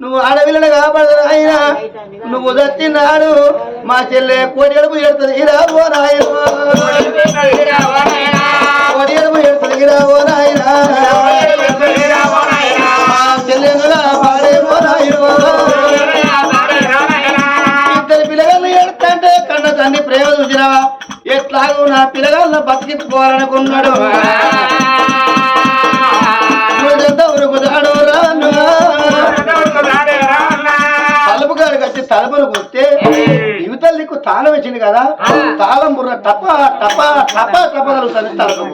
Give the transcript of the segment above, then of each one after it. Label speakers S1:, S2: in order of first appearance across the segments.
S1: నువ్వు ఆడపిల్లలు కాపాడదు ఆయన నువ్వు దత్తినాడు మా చెల్లె కోడి ఎడుపు ఎడుతుంది. రాబో నాయన. కోడి ఎడుపు ఎడుతుంది. నాయన. చెల్లెనుగా పాడేమో నాయన. ఇద్దరు పిల్లగాళ్ళు ఎడుతుంటే కన్న తండ్రి ప్రేమ చూసినావా? ఎట్లాగూ నా పిల్లగాళ్ళ బతికించుకోవాలనుకున్నాడు. నీకు తాళం వచ్చింది కదా తాళం బుర్ర టప టప టప టప కలుగుతుంది తలుపు.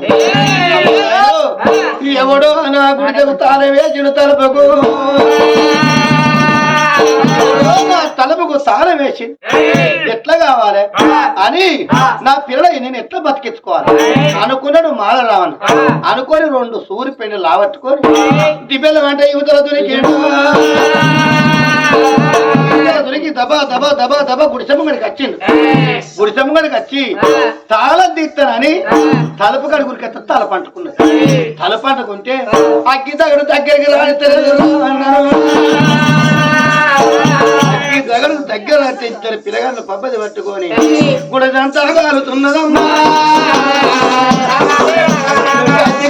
S1: ఎవడో నా గుడికి తాళం వేసిన తలుపుకు. తలుపుకు తాళం వేసి ఎట్లా కావాలి? అని నా పిల్లలు నేను ఎట్లా బతికించుకోవాలి? అనుకున్నాడు మాల రావను అనుకొని రెండు సూరి పెళ్ళి లావట్టుకొని దిబ్బెల అంటే యువతల దొరికాడు దొరికి దబా దబా దబా దబా గుడిసెమ్మగడికి వచ్చిండు. గుడిసెమ్మగడికి వచ్చి తాళం తీస్తానని తలుపు కడి గురికి ఎత్త తల పంటుకున్నది తల పంటుకుంటే అగ్గి తగడు దగ్గరికి రాని దగ్గర అయితే ఇద్దరు పిల్లగాళ్ళు పబ్బది పట్టుకొని. గుడిదంతా కాలుతున్నదమ్మా.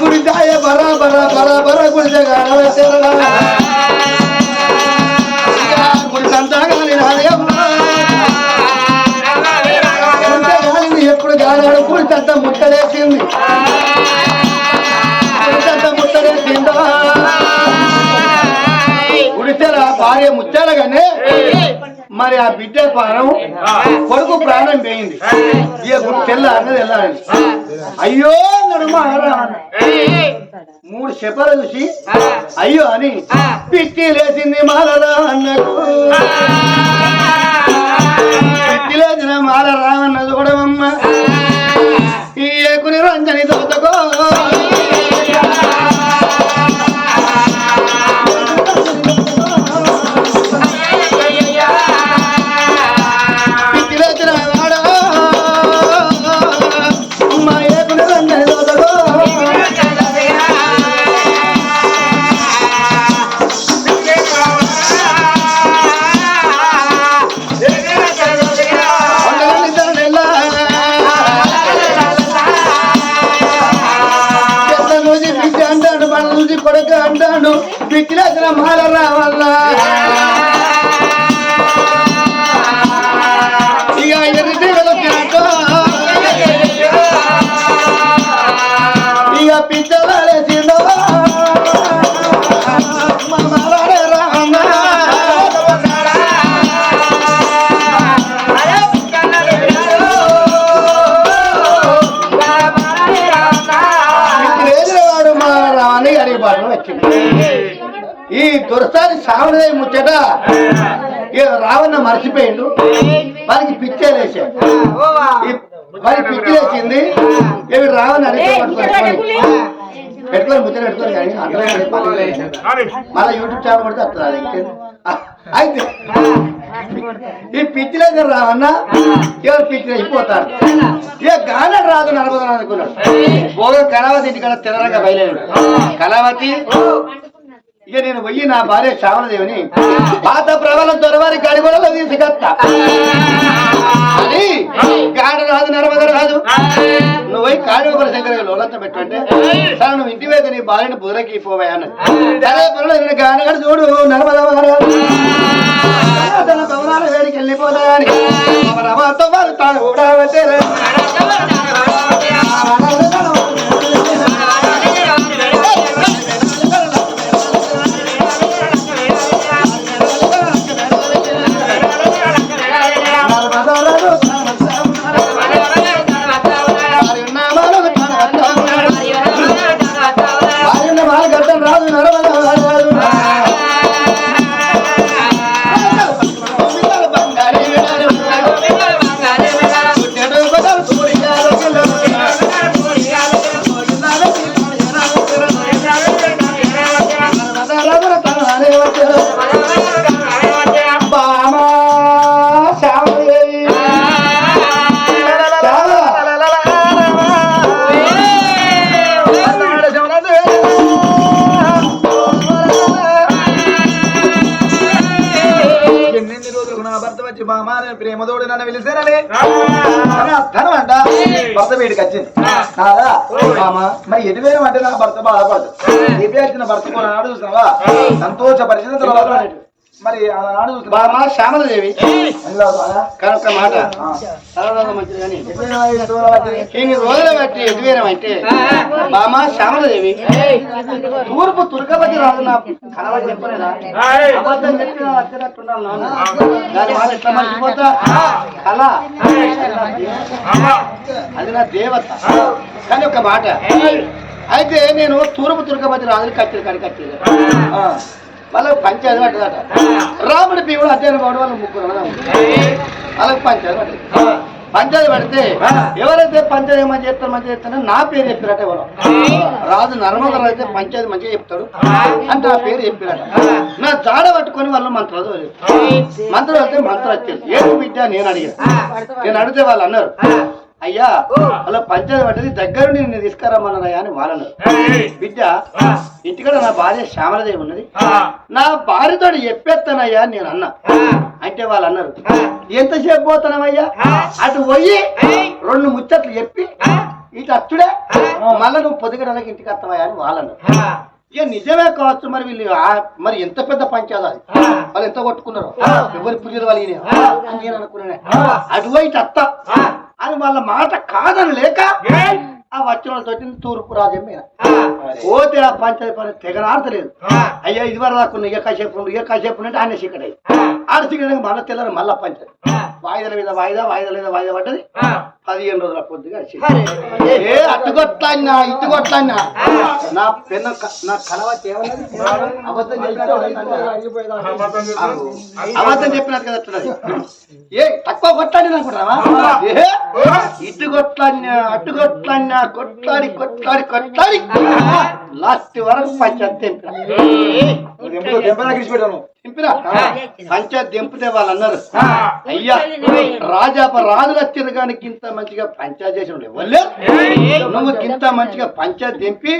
S1: గుడి దాయ బరా బరా బరా బరా గుడి గాలాడు ముట్టలేసింది. గుడిదంత ముట్టలేసిందా? గుడిసెల భార్య ముచ్చాలగానే మరి ఆ బిడ్డ ప్రాణం కొడుకు ప్రాణం పోయింది. ఇక తెల్ల అన్నది వెళ్ళాలని అయ్యో నడుమ మూడు చెప్పలు చూసి అయ్యో అని పిచ్చి లేచింది మాలరా అన్నకు పిచ్చి లేచిన మాల రామన్నది కూడా అమ్మ. ఈ ఏకుని రంజని దోతకో ఈ దొరసారి సావనదే ముచ్చట రావణ మర్చిపోయిండు. వారికి పిచ్చేలేసాడు మరి పిచ్చి వేసింది ఇవి రావణ పట్టుకొని ముచ్చట పెట్టుకొని కానీ మళ్ళీ యూట్యూబ్ ఛానల్ పడితే వస్తుంది అయితే ఈ పిచ్చిలో రావన్న ఎవరు పిచ్చి అయిపోతారు ఇక గాన రాదు నడపదని అనుకున్నాడు. పోగ కళావతి ఇంటికాడ తినరంగా బయలుదేరాడు. కళావతి ఇక నేను పోయి నా భార్య శ్రావణదేవిని పాత ప్రబలం దొరవారి గడిగోడలో తీసుకొస్తా. అని గాడ రాదు నడవద రాదు. నువ్వు పోయి కాళీగోపుర శంకర లోలంతా పెట్టంటే సరే నువ్వు ఇంటి మీద నీ భార్యను బుదరకి పోవా అన్నది. సరే పనులు నేను గానగడ చూడు నర్మద మహారాజు తన భవనాల వేడికి వెళ్ళిపోతాయని. రమాతో వారు తాను కూడా
S2: ప్రేమతోడు నన్ను అని అర్థం అంట భర్త వీడికి వచ్చింది. కాదా మామ మరి ఎటు వేయడం అంటే నా భర్త బాధపడదు. ఎటు వచ్చిన భర్త కూడా నాడు చూసినావా సంతోషపరిచిన తర్వాత మరి
S1: బామా శ్యామలదేవి. కానీ. ఒక మాట ఇన్ని రోజుల బట్టి ఎదువేరం అంటే. బామా శ్యామలదేవి. తూర్పు తుర్కపతి రాదు నా కలవని చెప్పలేదా? అబద్ధం చెప్పిన వచ్చినట్టున్నాను నాన్న. దాని మాట ఎట్లా మర్చిపోతా? కళ. అది నా దేవత. కానీ ఒక మాట. అయితే నేను తూర్పు తుర్కపతి రాజుని కట్టేది. కానీ కట్టేది వాళ్ళకి పంచాయతీ పడ్డదట రాముడి పీవుడు అధ్యయనం పోవడం వాళ్ళ ముగ్గురు. వాళ్ళకి పంచాయతీ పడ్డది పంచాయతీ పడితే ఎవరైతే పంచాయతీ మంచి చేస్తారు మంచి చేస్తారో నా పేరు చెప్పిరట ఎవరు రాజు నర్మదరావు అయితే పంచాయతీ మంచిగా చెప్తాడు అంటే నా పేరు చెప్పిరట నా జాడ పట్టుకొని వాళ్ళు మంత్రాలు చదివారు. మంత్రం వెళ్తే మంత్రం వచ్చేది. ఏంటి బిడ్డ నేను అడిగాను. నేను అడిగితే వాళ్ళు అన్నారు. అయ్యా వాళ్ళ పంచాయతీ పడ్డది దగ్గరుండి నేను తీసుకురమ్మన్నారయ్యా అని వాళ్ళు అన్నారు బిడ్డ ఇంటికాడ నా భార్య శ్యామలదేవి ఉన్నది. నా భార్యతో చెప్పేస్తానయ్యా అని నేను అన్నా. అంటే వాళ్ళు అన్నారు ఎంతసేపు పోతానవయ్యా అటు పోయి రెండు ముచ్చట్లు చెప్పి ఇటు అచ్చుడే మళ్ళా నువ్వు పొద్దుగడలకి ఇంటికి వస్తావయ్యా అని వాళ్ళు అన్నారు ఇక నిజమే కావచ్చు మరి వీళ్ళు మరి ఎంత పెద్ద పంచాయతీ అది? వాళ్ళు ఎంత కొట్టుకున్నారు? ఎవరి పూజలు వాళ్ళకి అని నేను అనుకున్నానే. అటు పోయి ఇటు అత్త. అని వాళ్ళ మాట కాదని లేక ఆ వచ్చిన తోటి తూర్పు రాజ్యం మీద. పోతే ఆ పంచాయతీ పని తెగనాడతలేదు అయ్యా ఇది వరకు రాకుండా ఇక కాసేపు ఇక కాసేపు ఉండు అంటే ఆయన అయ్యి ఆడ సీకట్ మళ్ళీ తెల్లారు మళ్ళా పంచాయతీ. వాయిదాల మీద వాయిదా వాయిదాల మీద వాయిదా పడ్డది. పదిహేను రోజుల పొద్దుగా. ఏ అట్టుకొట్లన్నా ఇట్టుకొట్లన్నా నా పెన్న క- నా కలవచ్చి ఏమన్నది? అబద్ధం చెప్పినట్టు కదా అట్టున్నది. ఏ తక్కువ కొట్లాడి అనుకుంటావా ఏ ఇటు కొట్లాడినా అటు కొట్లాడినా కొట్లాడి కొట్లాడి కొట్లాడి. లాస్ట్ వరకు పంచాయతీ పంచాయతీ తెంపితే వాళ్ళు అన్నారు అయ్యా రాజాప రాజులు కానీ ఇంత మంచిగా పంచాయతీ చేసిన ఎవరు నువ్వు ఇంత మంచిగా పంచాయతీ తెంపి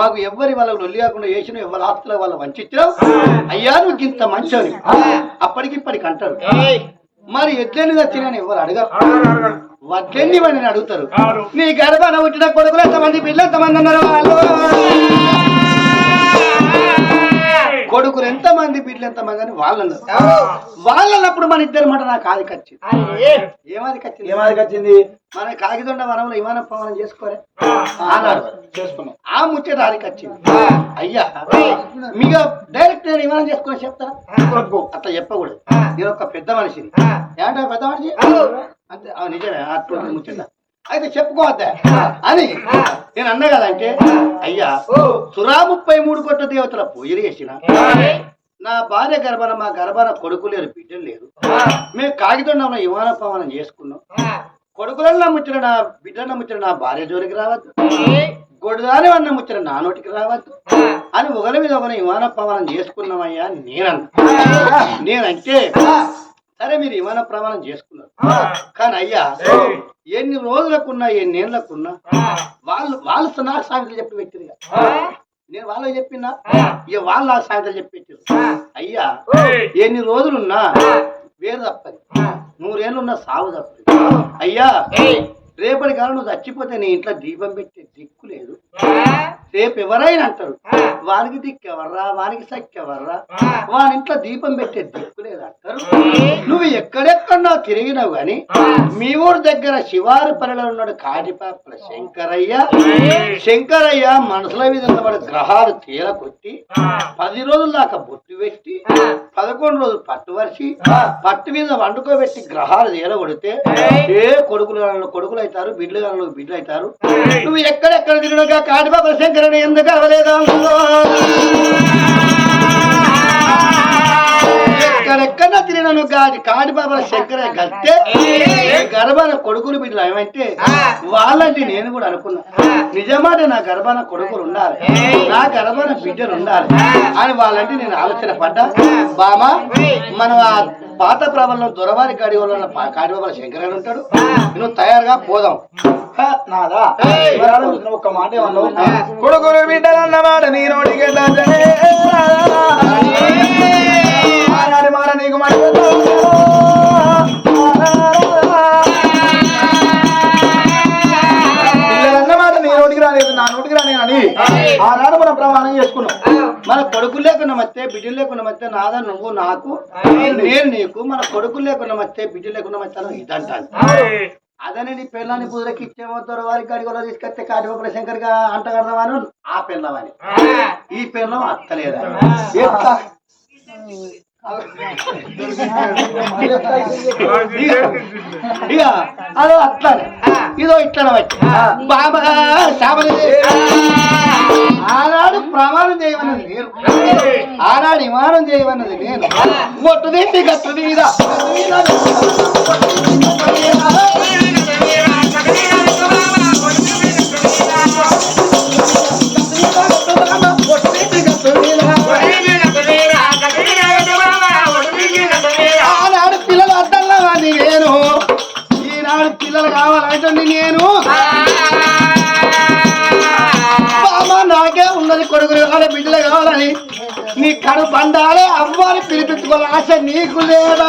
S1: మాకు ఎవరి వాళ్ళకు లొల్లి కాకుండా చేసిన ఎవరి ఆస్తుల వాళ్ళ వంచిచ్చినావు? అయ్యా నువ్వు ఇంత మంచిని. అప్పటికి ఇప్పటికి అంటారు. మరి ఎట్లని వచ్చినా ఎవరు అడగరు? వడ్లెన్ని వాడిని అడుగుతారు? నీ గర్భాన పుట్టిన కొడుకులు ఎంతమంది పిల్లలు ఎంతమంది అన్నారు? కొడుకులు ఎంతమంది బిడ్డలు ఎంతమంది అని వాళ్ళు అన్నారు వాళ్ళు అన్నప్పుడు మన ఇద్దరు మాట నాకు ఆది కచ్చింది ఏమాది కచ్చింది
S2: ఏమాదికి వచ్చింది
S1: మన కాగిదొండ వనంలో విమాన పవనం చేసుకోరే. అన్నాడు
S2: చేసుకున్నాం.
S1: ఆ ముచ్చట ఆదికి వచ్చింది అయ్యా మీకు డైరెక్ట్ నేను విమానం చేసుకుని చెప్తారా అట్లా చెప్పకూడదు. నేను ఒక పెద్ద మనిషిని. ఏంటో పెద్ద మనిషి? అంతే. ఆ, నిజమే. అటువంటి ముచ్చట. అయితే చెప్పుకోవద్దా అని నేను అన్నా కదంటే అయ్యా సురా ముప్పై మూడు కోట్ల దేవతల పూజలు చేసిన నా భార్య గర్భన మా గర్భన కొడుకు లేరు బిడ్డలు లేరు. మేము కాగితంలో విమాన పవనం చేసుకున్నాం. కొడుకులను ముచ్చిన నా బిడ్డలను ముచ్చిన నా భార్య జోలికి రావద్దు. గొడ్దాని అన్న ముచ్చిన నా నోటికి రావద్దు. అని ఒకరి మీద ఒకరి విమాన పవనం చేసుకున్నామయ్యా అని నేనన్నా. నేనంటే సరే మీరు విమాన ప్రమాణం చేసుకున్నారు. కానీ అయ్యా ఎన్ని రోజులకున్నా ఎన్ని ఏళ్ళకున్నా వాళ్ళు వాళ్ళు నాకు సామెతలు చెప్పి పెట్టిరుగా నేను వాళ్ళకి చెప్పినా? ఇక వాళ్ళు నాకు సామెతలు చెప్పి పెట్టారు అయ్యా ఎన్ని రోజులున్నా వేరు తప్పది. నూరేళ్ళున్నా సాగు తప్పది. అయ్యా రేపటి కాలం నువ్వు చచ్చిపోతే నీ ఇంట్లో దీపం పెట్టే దిక్కు లేదు. రేపు ఎవరైనా అంటారు వానికి దిక్కెవర్రా వానికి సక్కెవర్రా వాని ఇంట్లో దీపం పెట్టే దిక్కు లేదు అంటారు. నువ్వు ఎక్కడెక్కడో తిరిగినావు గాని మీ ఊరు దగ్గర శివారి పల్లెలో ఉన్నాడు కాటిపాపల శంకరయ్య. శంకరయ్య మనసుల మీద వాడు గ్రహాలు తీరకొట్టి పది రోజుల దాకా బొట్టు పెట్టి పదకొండు రోజులు పట్టు వరిసి పట్టు మీద వండుకోబెట్టి గ్రహాలు తీరగొడితే ఏ? కొడుకులు కాలంలో కొడుకులు అవుతారు బిడ్డలు కాలంలో బిడ్డలు అవుతారు నువ్వు ఎక్కడెక్కడ తిరిగినగా కాటిపాపల శంకరని ఎందుకు అవలేదా? ఎక్కడెక్కడ తిరిగినాను కాడి కాడి బాబా శంకర గస్తే గర్భాన కొడుకులు బిడ్డలు ఏమంటే వాళ్ళంటే నేను కూడా అనుకున్నా. నిజమాట నా గర్భాన కొడుకులు ఉండాలి. నా గర్భాన బిడ్డలు ఉండాలి. అని వాళ్ళంటే నేను ఆలోచన పడ్డా. బామా మనం పాత ప్రభల్లో దొరవారి కాడి వాళ్ళ కాడి బాబా శంకర అని ఉంటాడు నువ్వు తయారుగా పోదాం.
S2: నాదా? ఒక్క మాట ఏమన్నావు? కొడుకులు బిడ్డలన్నమాట నీ నోటికి నీకు మాట చెప్పి ఆనాడు మనం ప్రమాణం చేసుకున్నాం.
S1: మన కొడుకు లేకుండా మత్తే బిడ్డలు లేకుండా మత్తే నాదా నువ్వు నాకు నేను నీకు మన కొడుకు లేకుండా మత్తే బిడ్డలు లేకుండా మత్తే ఇదంటాను అదని నీ పిల్లని పూజలకి ఇచ్చేమవుతారు వారికి అడిగోలో తీసుకొస్తే కాటిగోపుల శంకర్గా అంట కడదామని ఆ పిల్లవని ఈ పిల్లం అత్తలేదా? ఇక అదో అట్లానే ఇదో వచ్చి. బాబా శామలి ఆనాడు ప్రమాణం చేయమన్నది నేను. ఆనాడు విమానం చేయమన్నది నేను. మొట్టు తీసి గట్టు నీ కడు బంధాలే అవ్వాలి పిలిపించుకోవాలి. ఆశ నీకు లేదా?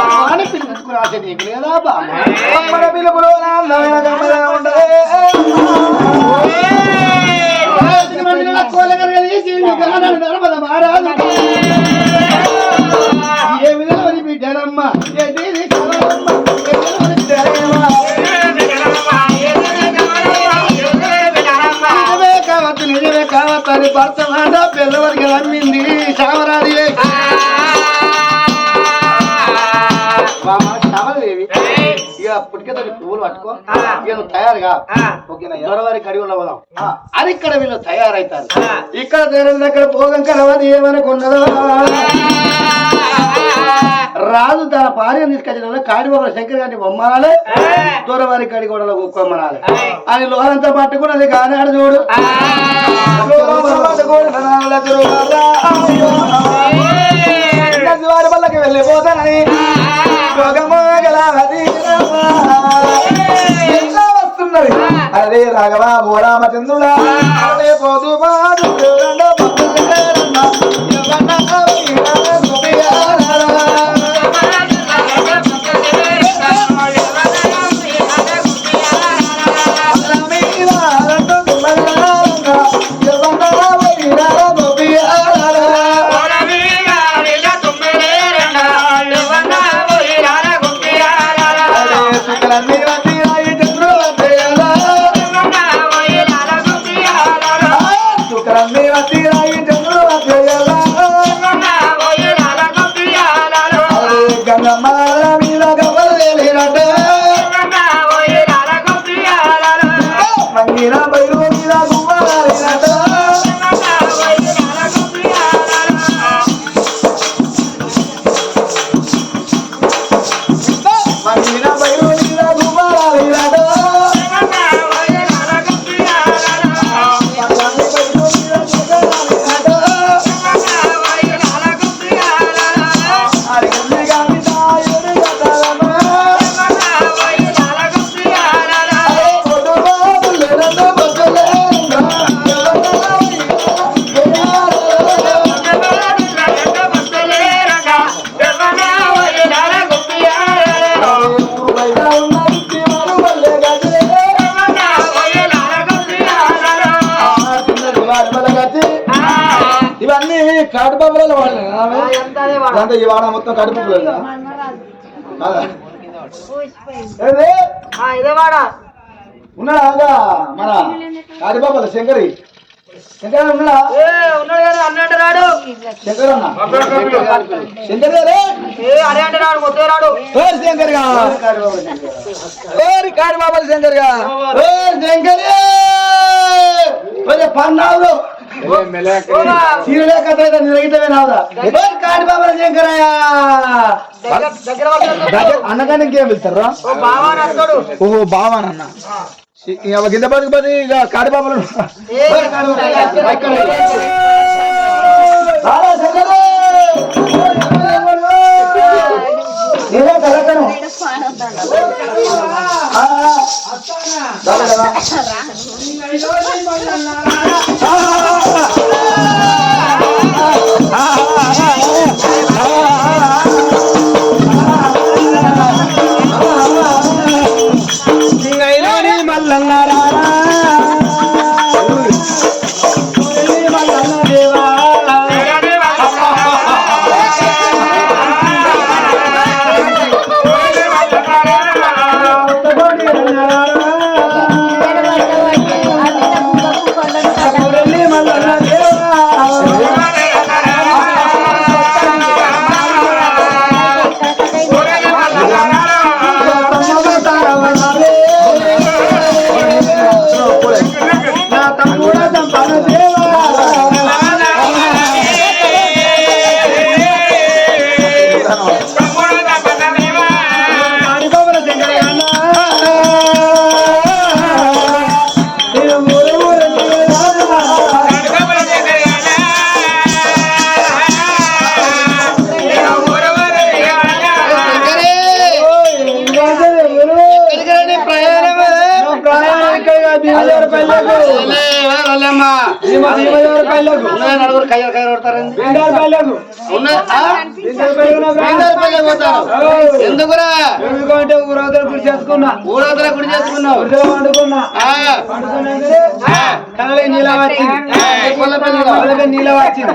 S1: అవ్వాలని పిలిపించుకునే ఆశ నీకు లేదా బాబా
S2: పిలుపులో అందమైన గమ్మగా
S1: ఏ విధంగా బిడ్డనమ్మ అని భర్త మాట పిల్లవారికి నమ్మింది శామరాదేవి ఇక పుట్టికతోటి పువ్వులు పట్టుకో. ఇక నువ్వు తయారుగా. దొరవారి కడిగులో పోదాం. అని ఇక్కడ వీళ్ళు తయారైతారు. ఇక్కడ జరిగింది అక్కడ భోగం కలవది ఏమనుకున్నదో? రాజు తన భార్యను తీసుకొచ్చిన కాడిబాబు శంకర్ గారిని బొమ్మనాలే దూరవారి కడిగోడలో కుక్కమ్మనాలి అని లోనంతా పట్టుకున్నది కానాడు చూడు.
S2: వారి వల్లకి వెళ్ళిపోతానని వస్తున్నది అరే రాఘవా ఓ రామచంద్రుడా అరే పోదు బాదు రెండో అంటే ఈ వాడ మొత్తం కడుపు? ఉన్నాడా? మన కాడిబాబుల శంకరి. శంకర్ ఉన్నాడా?
S3: ఉన్నాడు
S2: శంకర్ అన్న శంకర్ గారే?
S3: శంకర్గా?
S2: ఓరి కాడిబాబుల శంకర్గా?
S1: ఓ శంకరి పన్నావులు. సీరియలే కథ అయితే నిలగితమే నావుదా కాడి బాబా శంకరయ్య?
S3: దగ్గర దగ్గర పడుతుంది.
S2: అన్నగానే ఇంకేం వెళ్తారా ఓహో బావానన్న ఇక కింద పడికి పది ఇక
S1: నేనే కలకను ఆ, నలుగురు కయ్యలు కొడతారండి ఎందుకురా
S4: ఎందుకంటే ఊరవతల గుడి చేసుకున్నా
S1: ఊరవతల గుడి చేసుకున్నావు
S4: గుడిలో వండుకున్నా కళ్ళకి నీలా వచ్చింది నీలా వచ్చింది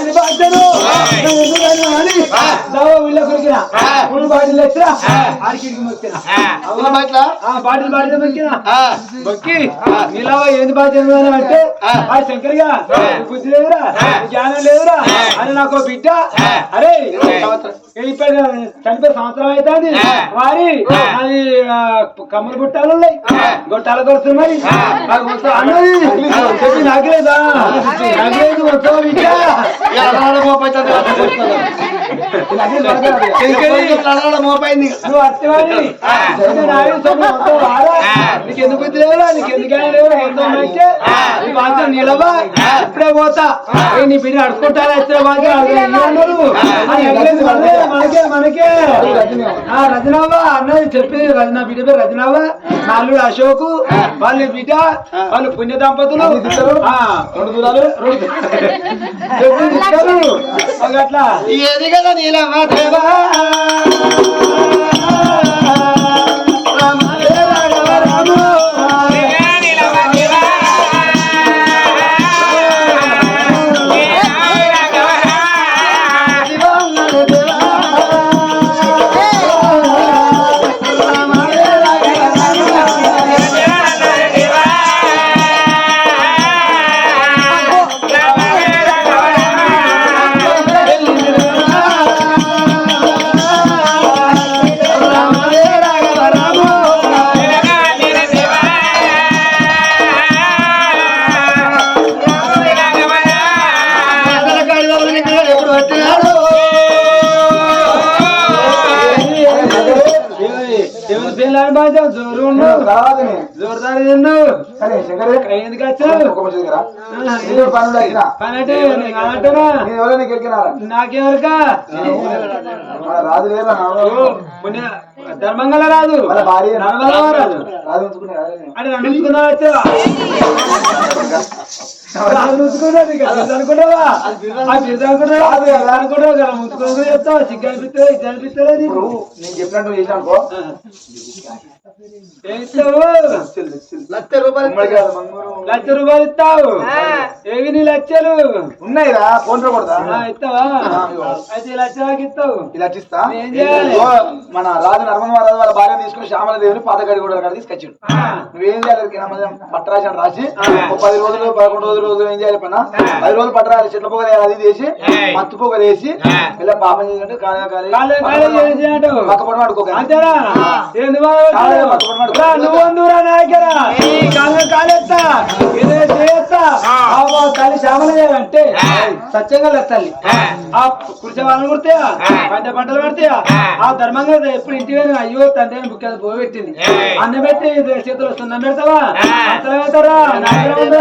S4: మార్చాను ఎందుకని అని దావా ఉళ్ళ కొరికిన పుల్లు బాటిల్ వచ్చిన ఆడికి మొక్కిన.
S1: ఉన్న బట్ల
S4: ఆ బాటిల్ బాటిల్ మొక్కిన.
S1: ఆ,
S4: మొక్కి నీలావా ఏంది బాధ్యత అంటే ఆ శంకర్గా బుద్ధి లేదురా జ్ఞానం లేదురా అని నాకు బిడ్డ. అరే ఇప్పుడు చనిపోయి సంవత్సరం అవుతుంది మరి అది కమ్మలు గుట్టాలు ఉన్నాయి. గొట్టాలు అది మొత్తం అన్నది. చెప్పి నాకలేదా? నాకలేదు మొత్తం బిడ్డ. আমার
S1: পয়সা দেওয়া
S4: నువ్వు అత్తవాడి నీకు ఎందుకు లేవురా నీకు ఎందుకైనా మొత్తం నిలవా ఇప్పుడే పోతా నీ బిడ్డ అడుకుంటారా హైదరాబాద్ మనకే మనకే ఆ రజనావా అన్నది చెప్పింది రజనా బిడ్డ పేరు రజనావా నాలుగు అశోకు వాళ్ళ బిడ్డ వాళ్ళు పుణ్య దంపతులు రెండు దూరాలు రెండు చెప్పింది ఇస్తారు అట్లా
S1: ఏది కదా దేవా?
S2: పనులు
S4: అంటే నేను
S2: ఎవరైనా గెలికినారా?
S4: నాకెవరికా? ఓ, పుణ్య ధర్మంగళ రాదు
S2: భార్య
S4: రాదు
S2: నేను.
S4: అంటే వచ్చావా? నీకు కదా చెప్తావా. సిగ్గు ఇది అనిపిస్తలే నీకు.
S2: నేను చెప్పినట్టు
S1: లక్ష రూపాయలు.
S4: లక్ష ఇస్తావు. ఏవి నీ లక్షలు?
S2: ఉన్నాయిరా ఫోన్ పే కొడతా
S4: ఇస్తావా? అయితే లక్ష దాకా ఇస్తావు.
S2: ఇలా ఇస్తా.
S4: ఏం చేయాలి?
S2: ఓ, మన రాజు నర్మన్ రాజు వాళ్ళ భార్య తీసుకుని శ్యామల దేవిని పాత గడి కూడా తీసుకొచ్చాడు. నువ్వేం చేయాలి? పట్టరాశాను రాసి ఒక పది రోజులు పదకొండు రోజులు రోజులు ఏం చేయాలి పన్న పది రోజులు పట్టరాలి. చెట్ల పొగలు అది వేసి మత్తు పొగలు వేసి ఇలా పాపం చేసినట్టు కాలే కాలే
S4: చేసి
S2: పక్క పొడ
S4: తల్లి శ్యామల అంటే సత్యంగా తల్లి. ఆ. కుర్చీ వాళ్ళని కుడితేయా? పంట పంటలు పడితేయా? ఆ. ధర్మంగా ఎప్పుడు ఇంటి అయ్యో తండ్రి అని బుక్ పోయి పెట్టింది. అన్నం పెట్టి చేతులు సున్నం పెడతావా? పెడతారా?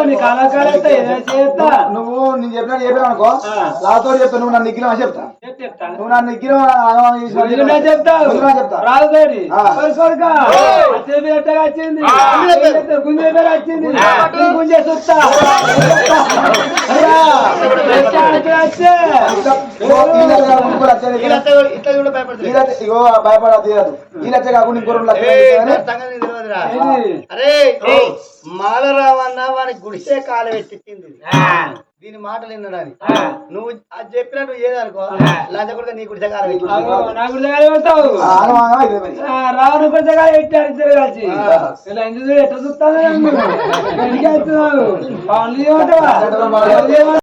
S4: నీ కాలా కాలేస్తా ఏదో చేస్తా
S2: నువ్వు నేను చెప్పినట్టు చెప్పాను అనుకో. రాతో చెప్తా నువ్వు నన్ను చెప్తా. నువ్వు నన్ను
S4: వచ్చింది? ఈ
S2: లెక్క కాకుండా ఇంకో రెండు
S4: ఏంది?
S1: అరే మాలరావన్న వానికి గుడిసే కాలు పెట్టించింది దీని మాటలు విన్నాడని నువ్వు అది చెప్పినట్టు ఏదనుకో లంచ కూడా నీ గుడిసే కాలు పెట్టింది
S4: రావణ గుడి దగ్గర పెట్టారు ఇద్దరు కలిసి. ఎట్లా చూస్తాను